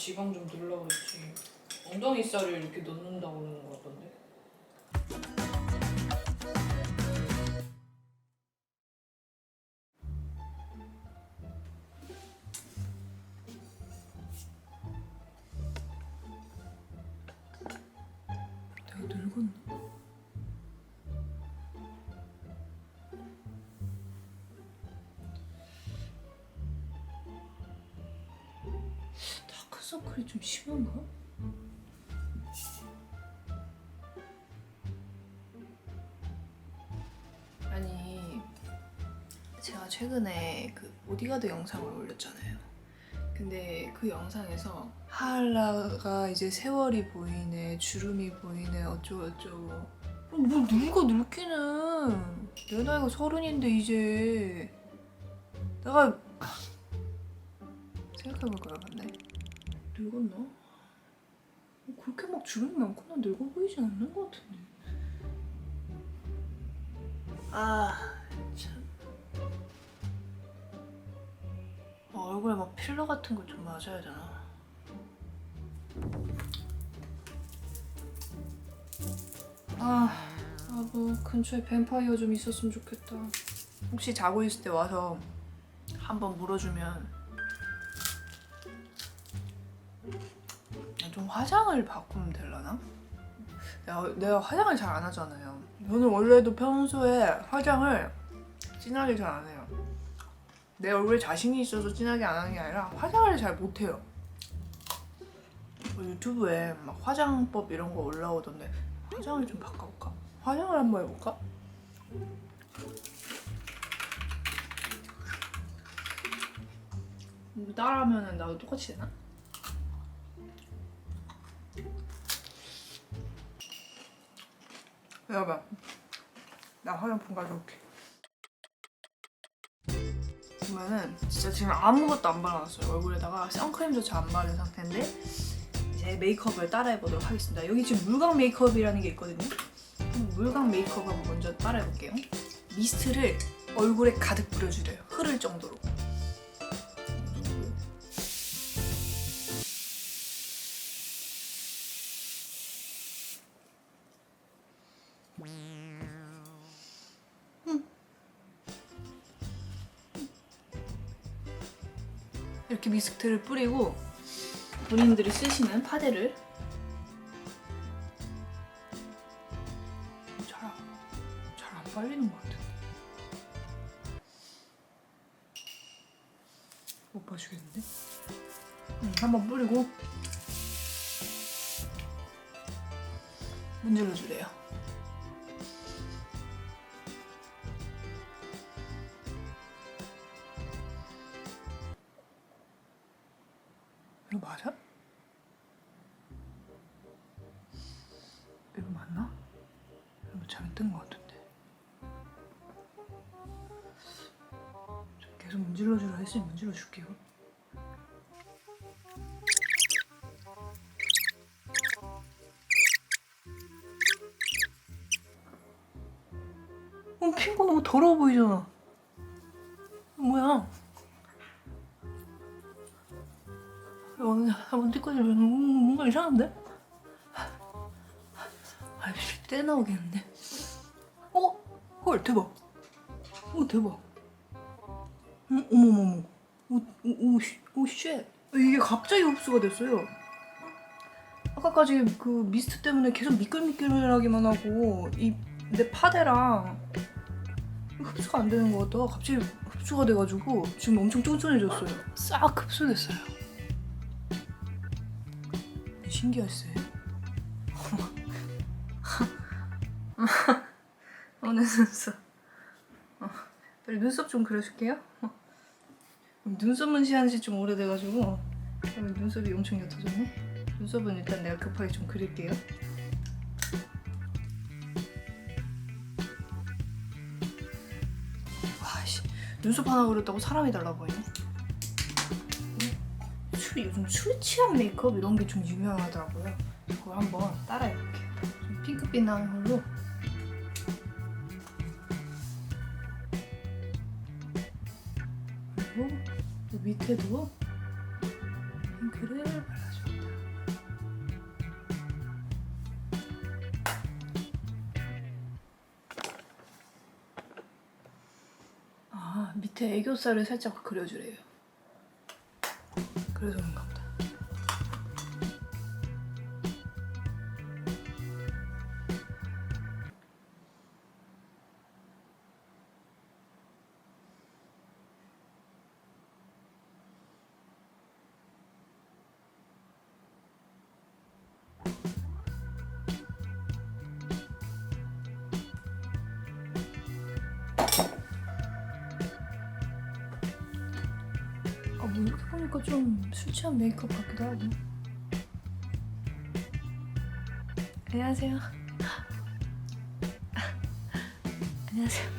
지방 좀 눌러 그랬지. 엉덩이 살을 이렇게 넣는다고 그러는 거 같던데. 다크서클이 좀 심한가? 아니 제가 최근에 그 보디가드 영상을 올렸잖아요. 근데 그 영상에서 하알라가 이제 세월이 보이네, 주름이 보이네, 어쩌고저쩌고. 어, 뭘 늙어 늙기는. 내 나이가 서른인데 이제 내가 생각해볼까요, 근데 늙었나? 어, 그렇게 막 주름이 많거나 늙어 보이진 않는 것 같은데. 아 참. 어, 얼굴에 막 필러 같은 거좀 맞아야 되나? 아, 아, 뭐 근처에 뱀파이어 좀 있었으면 좋겠다. 혹시 자고 있을 때 와서 한번 물어주면 화장을 바꾸면 되려나? 내가, 내가 화장을 잘 안 하잖아요. 저는 원래도 평소에 화장을 진하게 잘 안 해요. 내 얼굴에 자신이 있어서 진하게 안 하는 게 아니라 화장을 잘 못해요. 뭐 유튜브에 막 화장법 이런 거 올라오던데 화장을 좀 바꿔볼까? 화장을 한번 해볼까? 따라하면 나도 똑같이 되나? 여러분 나 화장품 가져올게. 보면은 진짜 지금 아무것도 안 발라놨어요. 얼굴에다가 선크림조차 안 바른 상태인데 이제 메이크업을 따라해보도록 하겠습니다. 여기 지금 물광 메이크업이라는 게 있거든요. 물광 메이크업 한번 먼저 따라해볼게요. 미스트를 얼굴에 가득 뿌려주래요. 흐를 정도로 이렇게 미스트를 뿌리고 본인들이 쓰시는 파데를 잘 잘안 발리는 것 같은데 못 봐주겠는데? 응, 한번 뿌리고 문질러 주래요. 맞아? 이거 맞나? 이거 잘못 뜬것 같은데. 좀 계속 문질러주라 했으니 문질러 줄게요. 어, 너무 더러워 보이잖아. 뭐야? 오늘 한번 띠꺼지 뭔가 이상한데? 아이씨 때 나오겠는데? 어? 헐 대박. 오 대박. 음, 어머머머. 오오오쉣 이게 갑자기 흡수가 됐어요. 아까까지 그 미스트 때문에 계속 미끌미끌하기만 하고 이 내 파데랑 흡수가 안 되는 것 같다가 갑자기 흡수가 돼가지고 지금 엄청 쫀쫀해졌어요. 싹 흡수됐어요 신기하세요. 오늘 눈썹. 어, 빨리 눈썹 좀 그려줄게요. 어. 눈썹 문신한 지 좀 오래돼가지고 눈썹이 엄청 옅어졌네. 눈썹은 일단 내가 급하게 좀 그릴게요. 와씨 눈썹 하나 그렸다고 사람이 달라 보이네. 술 요즘 술 취한 메이크업 이런 게 좀 유명하더라고요. 그거 한번 따라해 볼게요. 핑크빛 나는 걸로. 그리고 밑에도 핑크를 발라줍니다. 아, 밑에 애교살을 살짝 그려주래요. 그래서 그런가 보니까 좀 술 취한 메이크업 같기도 하고. 안녕하세요. 안녕하세요.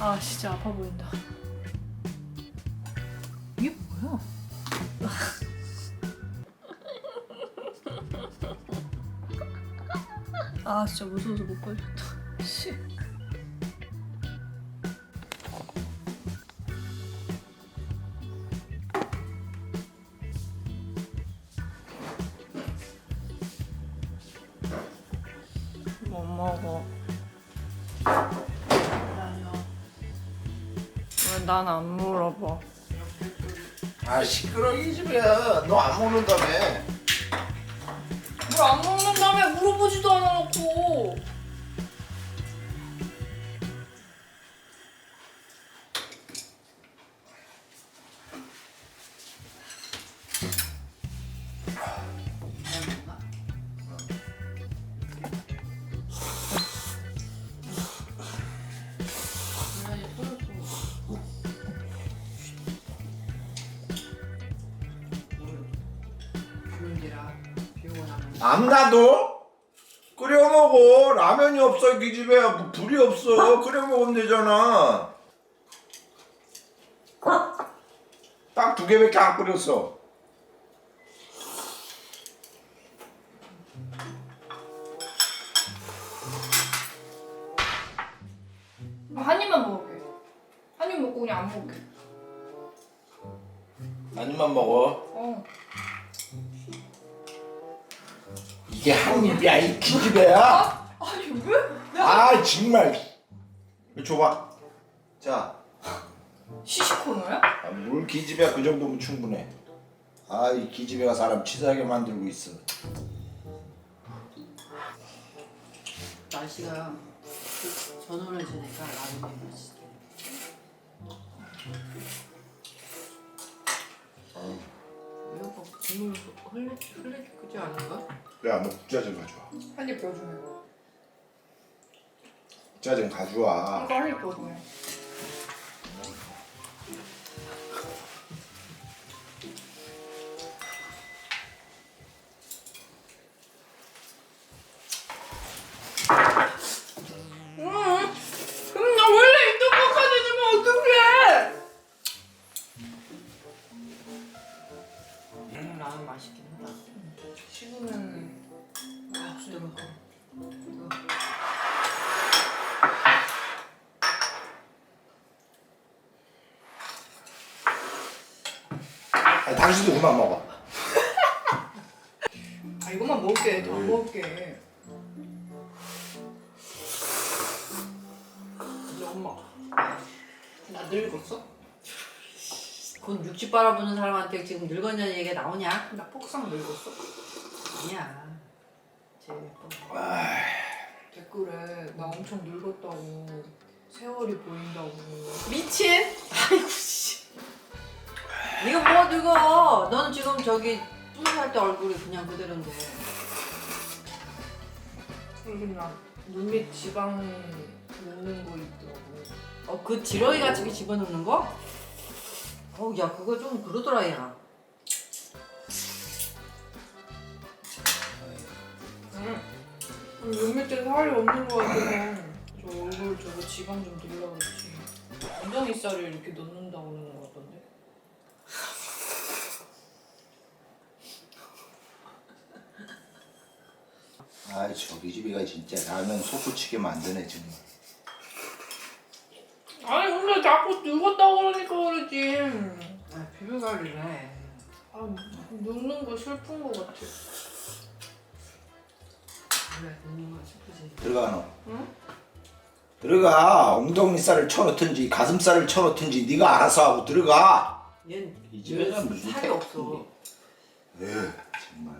아, 진짜 아파 보인다. 이게 뭐야? 아, 진짜 무서워서 못 걸렸다. 씨. 난 안 물어봐? 아 시끄러 이 집이야 너 안 먹는다며 뭘 안 먹는다며 물어보지도 않아놓고. 안 놔둬? 끓여 먹어 라면이 없어 이 집에 뭐 불이 없어 끓여 먹으면 되잖아 딱 두 개밖에 안 끓였어 한 입만 먹을게. 한 입 먹고 그냥 안 먹게. 한 입만 먹어 어. 이게 한 입이야 이 기집애야. 아니 왜? 아 정말. 이거 줘봐. 자. 시시코너야? 아, 물 기집애야 그 정도면 충분해. 아 이 기집애가 사람 치사하게 만들고 있어. 날씨가 전원해지니까 라면 국물 흘리 흘리 그지 않은가? 야너 국자전 가져와 한입더 주네. 국자전 가져와 이거 한입더 주네. 아, 당신도 그만 먹어 아 이것만 먹을게 더 먹을게 이제 엄마. 나 늙었어? 곧60 바라보는 사람한테 지금 늙었냐는 얘기가 나오냐? 나 폭삭 늙었어 아니야. 제일 예뻐. 댓글에 나 엄청 늙었다고 세월이 보인다고 미친? 아이고 씨. 네가 뭐가 늙어? 너는 지금 저기 뿌리할 때 얼굴이 그냥 그대로인데. 그리고 나 눈밑 지방 넣는 거 있더라고 어 그 지렁이 같이 집어넣는 거? 어야 그거 좀 그러더라 야. 응 눈밑에 살이 없는 거 같아서 저 얼굴 저거 지방 좀 늘려 그랬지 엉덩이 살을 이렇게 넣는다고 그러는 거 같던데 아 저기 집애가 진짜 라면 솟구치게 만드네 정말 아니 근데 자꾸 늙었다고 그러니까 그러지 아 피부 관리를 해. 아 늙는 거 슬픈 거 같아 그래 늙는 건 슬프지. 들어가 너 응? 들어가 엉덩이살을 쳐놓든지 가슴살을 쳐놓든지 네가 알아서 하고 들어가 얘는 이 집에는 무슨 살이 없어. 에휴 정말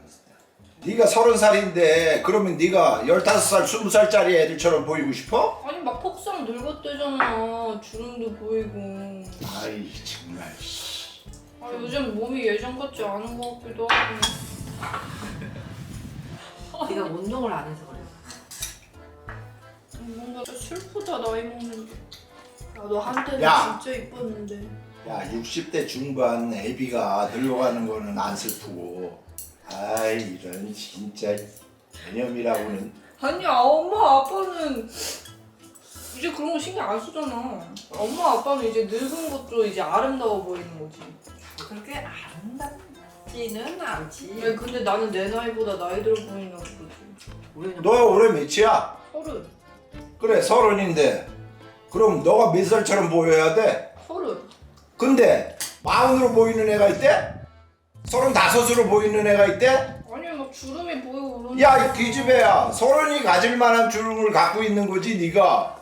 네가 서른 살인데 그러면 네가 열다섯 살 스무 살짜리 애들처럼 보이고 싶어? 아니 막 폭삭 늙었대잖아. 주름도 보이고. 아이 정말 씨. 아 요즘 몸이 예전 같지 않은 것 같기도 하고. 네가 운동을 안 해서 그래. 뭔가 슬프다 나이 먹는 게. 나도 한때는 야. 진짜 이뻤는데. 야 60대 중반 애비가 늙어가는 거는 안 슬프고 아이 이런 진짜 개념이라고는 아니야 엄마 아빠는 이제 그런 거 신경 안 쓰잖아. 엄마 아빠는 이제 늙은 것도 이제 아름다워 보이는 거지. 그렇게 아름답지는 않지. 아니 근데 나는 내 나이보다 나이 들어 보인다고 그러지. 우리는 너 올해 몇이야? 서른. 그래 서른인데 그럼 너가 몇 살처럼 보여야 돼? 서른. 근데 마흔으로 보이는 애가 있대? 서른 다섯으로 보이는 애가 있대? 아니 막 주름이 보이고 그러는데. 야, 이 기집애야. 서른이 가질 만한 주름을 갖고 있는 거지, 네가.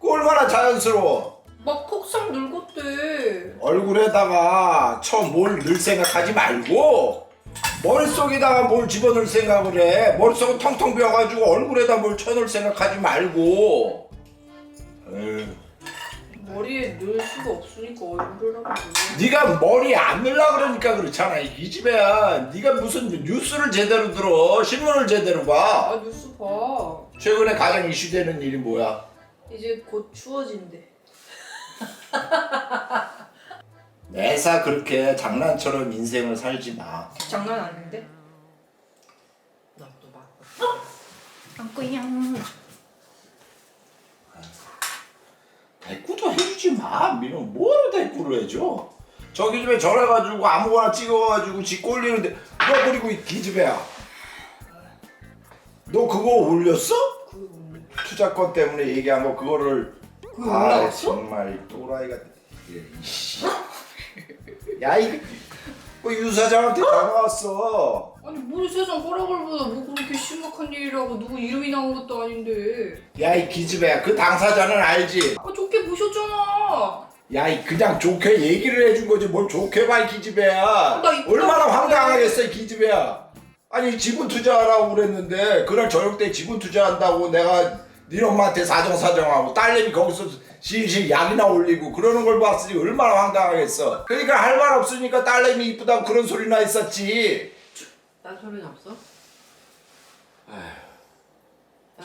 그 얼마나 자연스러워. 막 폭삭 늙었대. 얼굴에다가 처뭘 넣을 생각하지 말고 머릿속에다가 뭘 집어넣을 생각을 해. 머릿속은 텅텅 비어가지고 얼굴에다 뭘 쳐넣을 생각하지 말고. 에휴. 머리에 넣을 수가 없으니까 얼굴을 하고. 네가 머리 안 넣으려 그러니까 그렇잖아 이 집애야 네가 무슨 뉴스를 제대로 들어 신문을 제대로 봐 아 뉴스 봐. 최근에 가장 이슈되는 일이 뭐야 이제 곧 추워진대. 매사 그렇게 장난처럼 인생을 살지 마 장난 아닌데? 너도 막. 안고양. 대꾸도 해주지 마 민호 뭐로 대꾸를 해줘 저기 집에 전화가지고 아무거나 찍어가지고 지 꼴리는데 너 그리고 이 기집애야 너 그거 올렸어? 투자권 때문에 얘기한 거 그거를 아? 정말 이 또라이 같은 이씨. 야 이거 뭐 유사장한테 전화 왔어. 아니 뭘 세상 허락을 보다 뭐 그렇게 심각한 일이라고. 누구 이름이 나온 것도 아닌데. 야 이 기집애야. 그 당사자는 알지? 아 좋게 보셨잖아. 야 이 그냥 좋게 얘기를 해준 거지. 뭘 좋게 봐 이 기집애야. 나 이쁘다고 얼마나 그래. 황당하겠어 이 기집애야. 아니 지분 투자하라고 그랬는데 그날 저녁 때 지분 투자한다고 내가 네 엄마한테 사정사정하고 딸내미 거기서 실실 약이나 올리고 그러는 걸 봤으니 얼마나 황당하겠어. 그러니까 할 말 없으니까 딸내미 이쁘다고 그런 소리나 했었지. 딴 소리는 없어?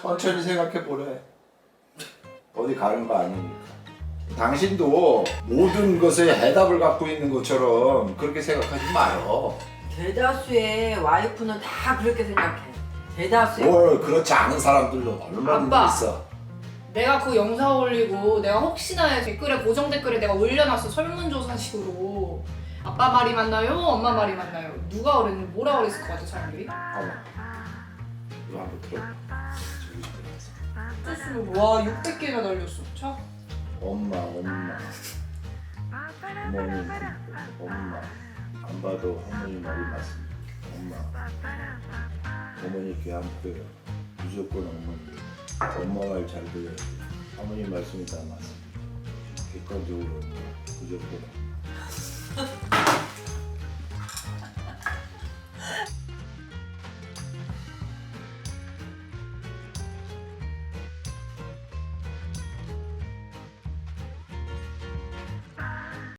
천천히 생각해 보래. 어디 가는 거 아니니까. 당신도 모든 것에 해답을 갖고 있는 것처럼 그렇게 생각하지 마요. 대다수의 와이프는 다 그렇게 생각해. 대다수의. 뭘 그렇지 않은 사람들도 아빠. 있어 내가 그 영상 올리고 내가 혹시나 댓글에 고정 댓글에 내가 올려놨어 설문조사식으로 아빠 말이 맞나요? 엄마 말이 맞나요? 누가 그랬는지 뭐라 그랬을 것 같아 사람들이? 어머 이거 한번 들어 뜻으로 와 600개나 날렸어 차? 엄마 엄마 어머니 엄마 안 봐도 어머니 말이 맞습니다 엄마 어머니 귀한 표현 무조건 어머니 엄마 말 잘 들어야 돼 어머니 말씀이 다 맞습니다. 객관적으로 무조건